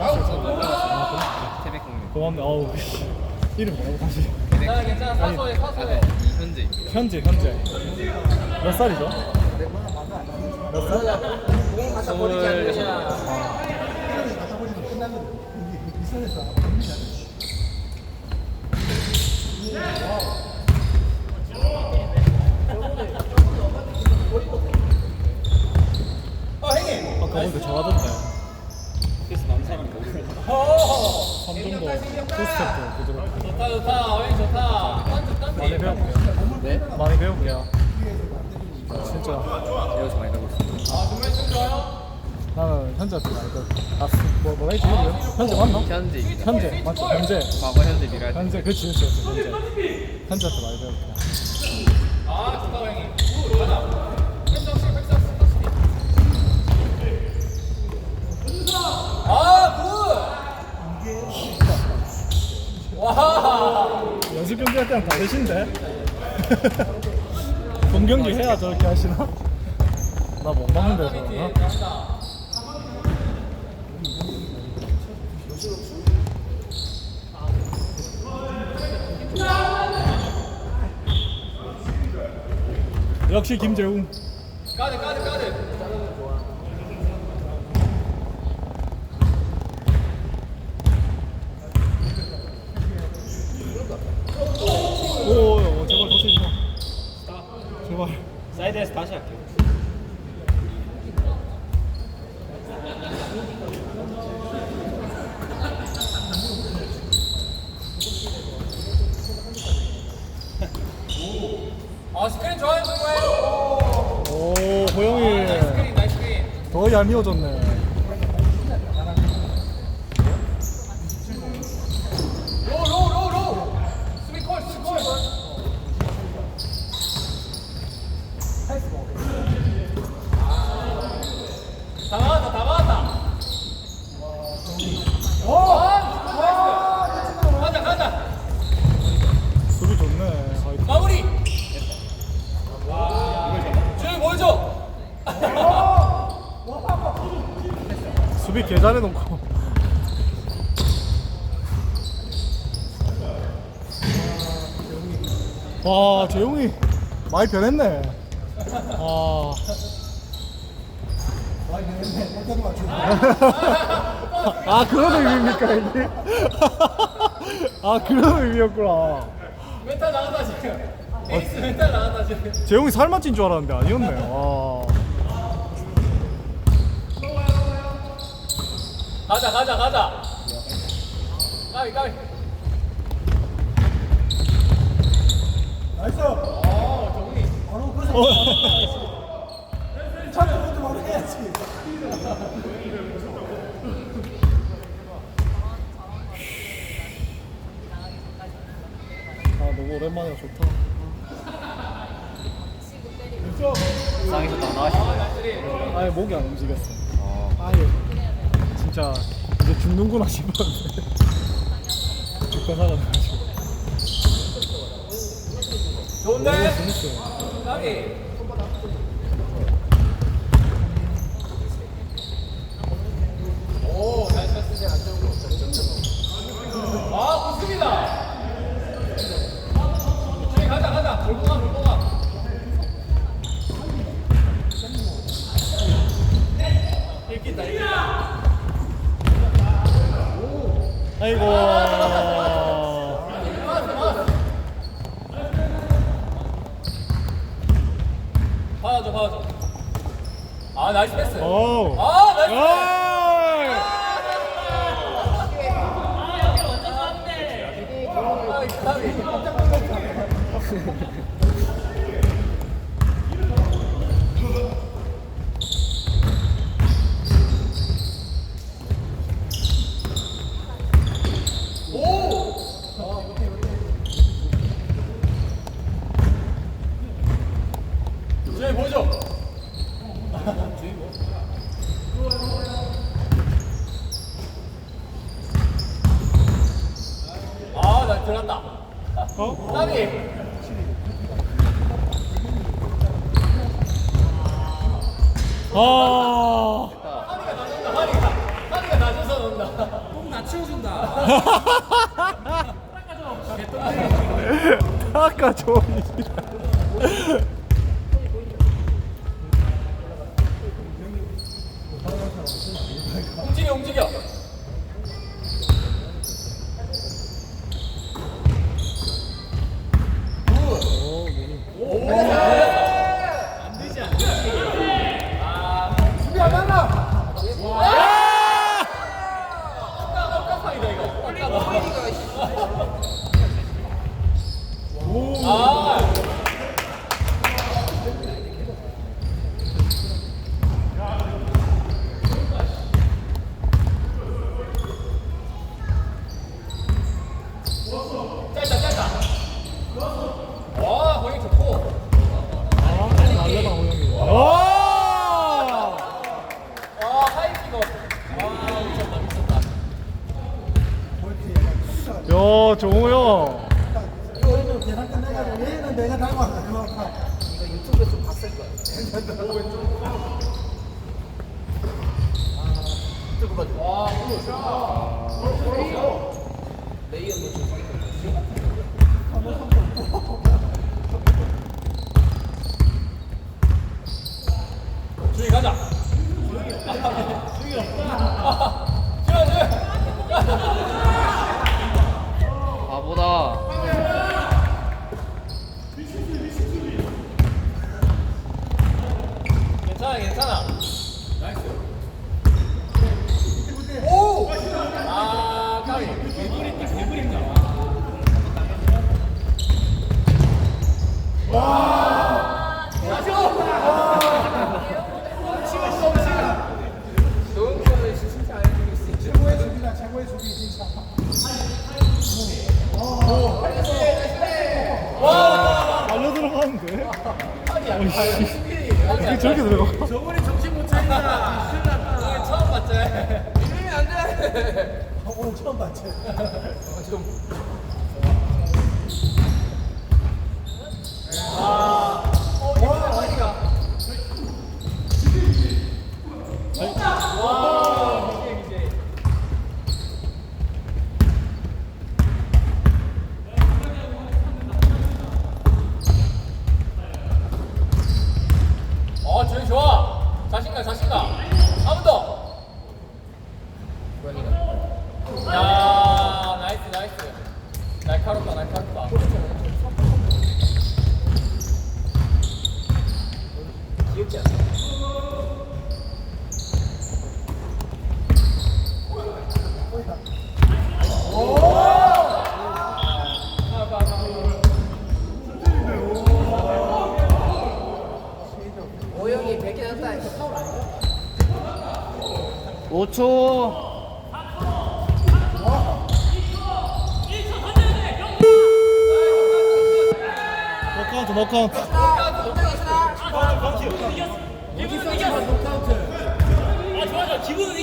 아, 태백 공룡. 그래. 고맙네. 어우, 씨. 이름 뭐라고 다시? 괜찮아 괜찮아 사소해 사소해 이현재입니다. 현재, 현재. 몇 살이죠? 몇 살? 스물 아까 보니까 잘하던데. 그래서 남사람 모르겠어. 3점도 투스텝도 부드럽고. 좋다 좋다 어인 좋다 많이 딴짓 배울게요. 네? 많이 배울게요. 진짜 배워서 많이 가고 있습니다. 아 정말 좀 좋아요 나는 현재한테 많이 배웠 아, 뭐, 뭐라 했지? 이름이? 현재 맞나? 현재입니다. 현재, 맞죠? 현재. 과거 현재 미래. 현재, 그치, 그치, 그치, 현재. 현재한테 많이 배울게요. 아 좋다 형님 굿 가자 백사스 백사스 아굿와 연습 경기 할 때랑 다르신데? 본 경기 해야 저렇게 하시나? 나못 저러나? 잘한다 역시 김재웅 가드 가드 오, 오 제발 터치지 마 제발 사이드에서 다시 할게요. 아 스크린 좋아요 좋아요. 오 호영이. 나이스 스크린 나이스 스크린. 더 얄미워졌네 로로로로 스미콜 스미콜 다 막았다 다 막았다 오 가자 가자 수비 좋네 하여튼. 마무리 저기 보여줘 수비 개 잘해놓고 와 재용이 많이 변했네. 아아 그런 의미입니까 이게? 아 그런 의미였구나. 멘탈 나갔다 지금. 에이스 멘탈 나갔다 지금. 재용이 살만 찐줄 알았는데 아니었네. 와 가자 가자 가자. 까비 까비 아 너무 오랜만이라 좋다. 상에서 다 나가시나요? 아예 목이 안 움직였어. 어. 아예 진짜 이제 죽는구나 싶었는데. 죽고 살아나가지고. 좋은데? 재밌어요. 까비. 오잘 쳤어 아 좋습니다. 저기 가자 가자. 몰고 가 몰고 가. 읽긴다 읽긴다 아이고. 받아줘 받아줘 아 나이스 패스. 오 아 나이스 패스 어이! 저희 보죠. 아, 나 들었다. 어? 까비. 아 하니가 낮은다, 하니가. 하니가 낮아서 논다. 똥나 치워준다. 아까 좋은 일이라. 움직여 움직여. 짧다 짧다. 와 거기 좋고. 아, 날려다 호영이. 와! 와 하이킥 아 미쳤다 미쳤다. 야, 이거 계산 얘는 내가 닮았다 그만큼 이거 유튜브에 좀 봤을 거야. 와 주희 가자. 주희 없다. 주희 주희. 바보다. 괜찮아 괜찮아. 나이스. 오. 아 까비. 개구리다 개구리다. 최고의 수비다 최고의 수비 진짜 날려 들어가는데? 어이씨. 어 떻게 저렇게 들어가? 저번에 정신 못 차린다. 큰일 났다. 오늘 처음 봤지. 이러면 안 돼. 오늘 처음 봤지 어, 이거 어디가? 와, 이제 이제. 어, 저기 좋아. 자신감, 자신감. 한 번 더. 야, 나이스, 나이스. 날카롭다, 날카롭다. 귀엽지 않아? 오영이 100개 했다 이거 파울 아니야? 5초. 노카운트, 노카운트. 기분은 이겼어. 기분은 이겼어.